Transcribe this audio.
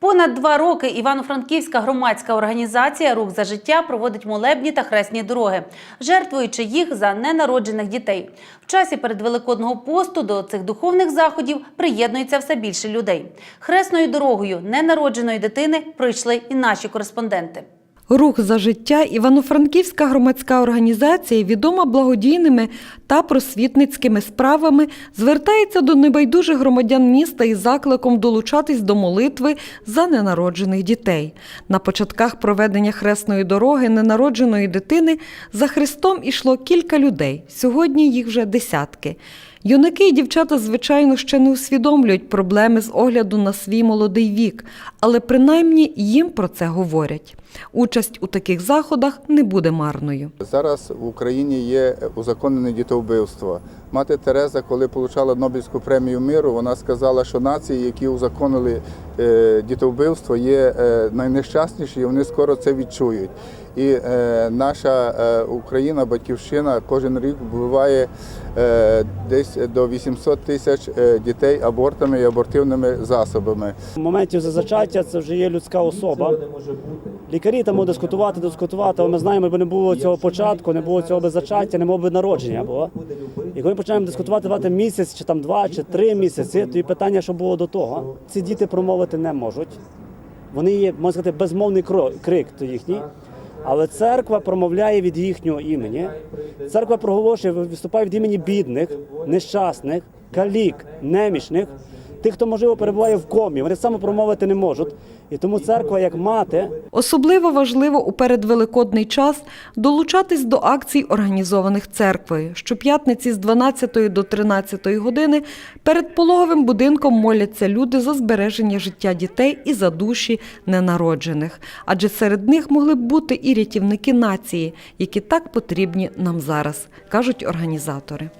Понад два роки Івано-Франківська громадська організація Рух за життя проводить молебні та хресні дороги, жертвуючи їх за ненароджених дітей. В часі передвеликодного посту до цих духовних заходів приєднується все більше людей. Хресною дорогою ненародженої дитини пройшли і наші кореспонденти. Рух за життя Івано-Франківська громадська організація, відома благодійними та просвітницькими справами, звертається до небайдужих громадян міста із закликом долучатись до молитви за ненароджених дітей. На початках проведення хресної дороги ненародженої дитини за Христом ішло кілька людей. Сьогодні їх вже десятки. Юнаки і дівчата, звичайно, ще не усвідомлюють проблеми з огляду на свій молодий вік, але принаймні їм про це говорять. Участь у таких заходах не буде марною. Зараз в Україні є узаконене дітовбивство. Мати Тереза, коли отримала Нобелівську премію миру, вона сказала, що нації, які узаконили е, дітовбивство, є е, найнещасніші, і вони скоро це відчують. І е, наша е, Україна, батьківщина, кожен рік вбиває е, десь до 800 тисяч е, дітей абортами і абортивними засобами. В моменті зачаття це вже є людська особа. Лікарі там можуть дискутувати, дискутувати, але ми знаємо, якби не було цього початку, не було цього беззачаття, не було б народження. Було. І коли починаємо дискутувати давати місяць, чи там два, чи три місяці, то і питання, що було до того, ці діти промовити не можуть. Вони є, можна сказати, безмовний крик то їхній. Але церква промовляє від їхнього імені. Церква проголошує, виступає від імені бідних, нещасних, калік, немічних, тих, хто можливо перебуває в комі. Вони саме промовити не можуть. І тому церква, як мати, Особливо важливо у передвеликодний час долучатись до акцій, організованих церквою. Щоп'ятниці з 12 до 13 години перед пологовим будинком моляться люди за збереження життя дітей і за душі ненароджених. Адже серед них могли б бути і рятівники нації, які так потрібні нам зараз, кажуть організатори.